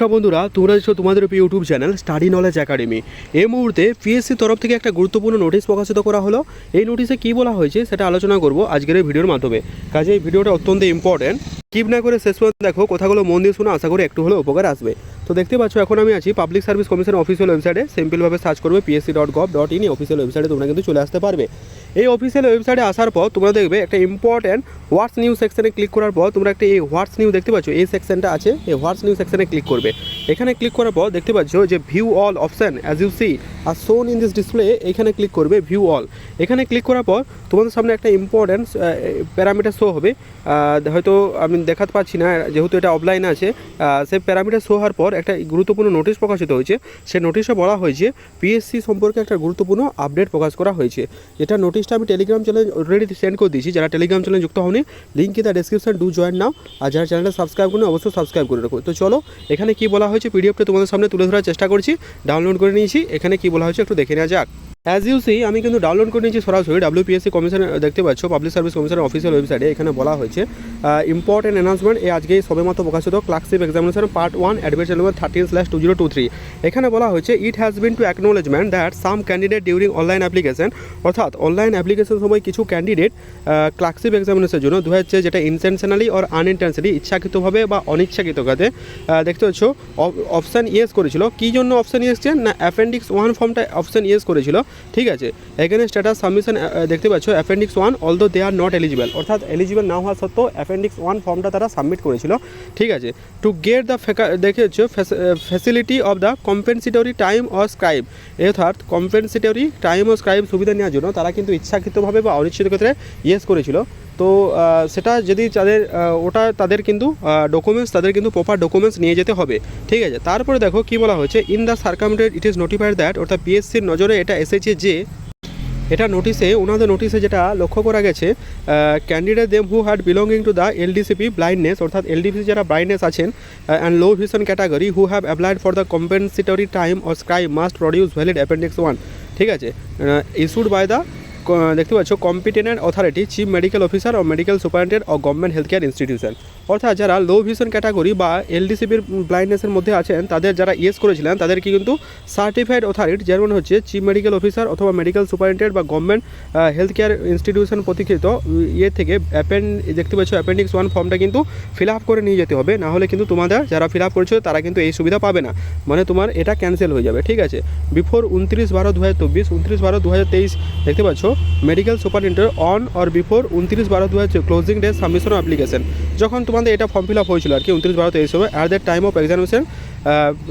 নমস্কার বন্ধুরা, তোমরা দেখছ তোমাদের প্রিয় YouTube channel study knowledge academy এই মুহূর্তে পিএসসি তরফ থেকে একটা গুরুত্বপূর্ণ নোটিশ প্রকাশিত করা হলো। এই নোটিশে কী বলা হয়েছে সেটা আলোচনা করব আজকের এই ভিডিওর মাধ্যমে। কাজে এই ভিডিওটা অত্যন্ত ইম্পর্টেন্ট কিপ না করে শেষ পর্যন্ত দেখো, কথাগুলো মন দিয়ে শুনে, আশা করি একটু হলেও উপকার আসবে। তো দেখতে পাচ্ছ, এখন আমি আছি পাবলিক সার্ভিস কমিশন অফিসিয়াল ওয়েবসাইটে সিম্পলভাবে সার্চ করবে PSC dot gov dot in official ওয়েবসাইটে তোমরা কিন্তু চলে আসতে পারবে। এই অফিসিয়াল ওয়েবসাইটে আসার পর তোমরা দেখবে একটা ইম্পর্টেন্ট হোয়াটস নিউজ সেকশনে ক্লিক করার পর তোমরা একটা এই হোয়াটস নিউজ দেখতে পাচ্ছ, এই সেকশনটা আছে, এই হোয়াটস নিউজ সেকশনে ক্লিক করবে। এখানে ক্লিক করার পর দেখতে পাচ্ছ যে view all option as you see are shown in this display এখানে ক্লিক করবে ভিউ অল এখানে ক্লিক করার পর তোমাদের সামনে একটা ইম্পর্টেন্ট প্যারামিটার শো হবে। হয়তো আমি দেখাতে পাচ্ছি না, যেহেতু এটা অফলাইন আছে সেই প্যারামিটার শো হওয়ার পর একটা গুরুত্বপূর্ণ নোটিশ প্রকাশিত হয়েছে। সে নোটিশে বলা হয়েছে পিএসসি সম্পর্কে একটা গুরুত্বপূর্ণ আপডেট প্রকাশ করা হয়েছে। এটা নোটিশটা আমি টেলিগ্রাম চ্যানেল অলরেডি সেন্ড করে দিয়েছি। যারা টেলিগ্রাম চ্যানেল যুক্ত হওনি link in the description do join now আর যারা চ্যানেলটা সাবস্ক্রাইব করুন, অবশ্যই সাবস্ক্রাইব করে রাখো। তো চলো, এখানে কি বলা হয়েছে? পিডিএফটা তোমাদের সামনে তুলে ধরার চেষ্টা করছি। ডাউনলোড করে নিয়েছি। এখানে কি বলা হয়েছে একটু দেখে নেওয়া যাক। অ্যাজ ইউ সি আমি কিন্তু ডাউনলোড করে নিয়েছি সরাসরি ডাব্লিউপিএসসি কমিশন দেখতে পাচ্ছ পাবলিক সার্ভিস কমিশনের অফিসিয়াল ওয়েবসাইটে এখানে বলা হয়েছে। ইম্পর্টেন্ট অ্যানাউন্সমেন্ট এই আজকে সবেমাত্র প্রকাশিত clerkship examination part one admission number thirteen slash two zero two three এখানে বলা হয়েছে it has been to acknowledgement that some candidate during online application অর্থাৎ অনলাইন অ্যাপ্লিকেশন সময় কিছু ক্যান্ডিডেট ক্লাসিপ এক্সামিনেশনের জন্য দু হচ্ছে যেটা ইনটেনশনালি অর আনইনটেনশনালি ইচ্ছাকৃতভাবে বা অনিচ্ছাকৃতভাবে আহ, দেখতে পাচ্ছ অপশান ইয়েস করেছিল। কী জন্য অপশান ইয়েস না অ্যাপেন্ডিক্স ওয়ান ফর্মটা অপশান ইয়েস করেছিল। ঠিক আছে? এখানে স্ট্যাটাস সাবমিশন দেখতে পাচ্ছ appendix one although they are not eligible অর্থাৎ এলিজিবল না হওয়া সত্ত্বেও অ্যাপেন্ডিক্স ওয়ান ফর্মটা তারা সাবমিট করেছিল, ঠিক আছে? টু গেট দ্য দেখে হচ্ছে facility of the compensatory time or scribe অর্থাৎ কম্পেনসিটরি টাইম ও স্ক্রাইব সুবিধা নেওয়ার জন্য তারা কিন্তু ইচ্ছাকৃতভাবে বা অনিশ্চিত ক্ষেত্রে ইয়েস করেছিল। তো সেটা যদি তাদের ওটা তাদের কিন্তু ডকুমেন্টস তাদের কিন্তু প্রপার ডকুমেন্টস নিয়ে যেতে হবে। ঠিক আছে? তারপরে দেখো কি বলা হয়েছে। In the circumstance it is notified that অর্থাৎ পিএসসির নজরে এটা এসেছে যে, এটা নোটিশে ওনাদের নোটিশে যেটা লক্ষ্য করা গেছে candidate them who had belonging to the LDCP blindness অর্থাৎ এলডিসি যারা ব্লাইন্ডনেস আছেন and low vision category who have applied for the compensatory time or scribe must produce valid appendix one ঠিক আছে? ইস্যুড বাই দ্য দেখতে পাচ্ছ competent authority chief medical officer ও medical superintendent ও government health care institution অর্থাৎ যারা লো vision category বা এলডিসিপির ব্লাইন্ডনেসের মধ্যে আছেন, তাদের যারা ইয়েস করেছিলেন তাদেরকে কিন্তু সার্টিফাইড অথরিটি যেমন হচ্ছে চিফ মেডিকেল অফিসার অথবা মেডিকেল সুপারিনটেন্ডেন্ট বা গভর্নমেন্ট হেলথ কেয়ার ইনস্টিটিউশন প্রতিকৃত ইয়ে থেকে অ্যাপেন্ড দেখতে পাচ্ছ অ্যাপেন্ডিক্স ওয়ান ফর্মটা কিন্তু ফিল আপ করে নিয়ে যেতে হবে। না হলে কিন্তু তোমাদের যারা ফিল আপ করেছ, তারা কিন্তু এই সুবিধা পাবে না। মানে তোমার এটা ক্যান্সেল হয়ে যাবে, ঠিক আছে? বিফোর উনত্রিশ বারো দু হাজার চব্বিশ, উনত্রিশ বারো দু হাজার তেইশ দেখতে পাচ্ছ? Medical superintendent on or before উনত্রিশ বারো দু হাজার ক্লোজিং ডে সাবমিশন অ্যাপ্লিকেশন যখন তোমাদের এটা ফর্ম ফিল আপ হয়েছিল আর কি, উনত্রিশ বারো তেইশ সময় at the time of examination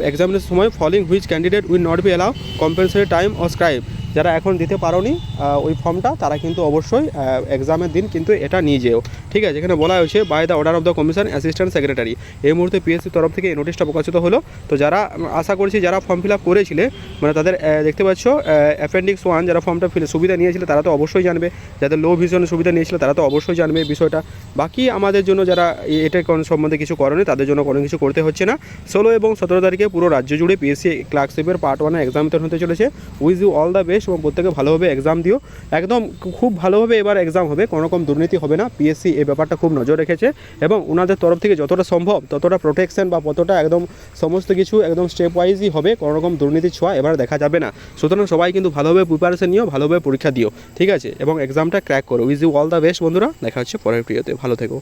examination সময় failing which candidate will not be allow compensatory time or scribe যারা এখন দিতে পারোনি ওই ফর্মটা তারা কিন্তু অবশ্যই এক্সামের দিন কিন্তু এটা নিয়ে যেও। ঠিক আছে, এখানে বলা হয়েছে by the order of the commission assistant secretary এই মুহূর্তে পিএসসির তরফ থেকে এই নোটিশটা প্রকাশিত হলো। তো যারা, আশা করছি যারা ফর্ম ফিল আপ করেছিলে মানে তাদের দেখতে পাচ্ছ অ্যাপেন্ডিক্স ওয়ান যারা ফর্মটা ফিল সুবিধা নিয়েছিল তারা তো অবশ্যই জানবে। যাদের লো ভিশনের সুবিধা নিয়েছিল তারা তো অবশ্যই জানবে বিষয়টা। বাকি আমাদের জন্য যারা এটা সম্বন্ধে কিছু করেনি, তাদের জন্য কোনো কিছু করতে হচ্ছে না। ষোলো এবং সতেরো তারিখে পুরো রাজ্য জুড়ে পিএসসি ক্লার্কশিপের পার্ট ওয়ানে এক্সাম বিতরণ হতে চলেছে। Wish you all the best এবং প্রত্যেকে ভালোভাবে এক্সাম দিও। একদম খুব ভালোভাবে এবার এক্সাম হবে কোনো রকম দুর্নীতি হবে না। পিএসসি এই ব্যাপারটা খুব নজর রেখেছে এবং ওনাদের তরফ থেকে যতটা সম্ভব, ততটা প্রোটেকশন বা কতটা একদম সমস্ত কিছু একদম স্টেপ ওয়াইজই হবে কোনো রকম দুর্নীতি ছোঁয়া এবার দেখা যাবে না। সুতরাং সবাই কিন্তু ভালোভাবে প্রিপারেশন নিও, ভালোভাবে পরীক্ষা দিও। ঠিক আছে? এবং এক্সামটা ক্র্যাক করো। Wish you all the best বন্ধুরা। দেখা হচ্ছে পরের প্রিয়তে ভালো থেকো।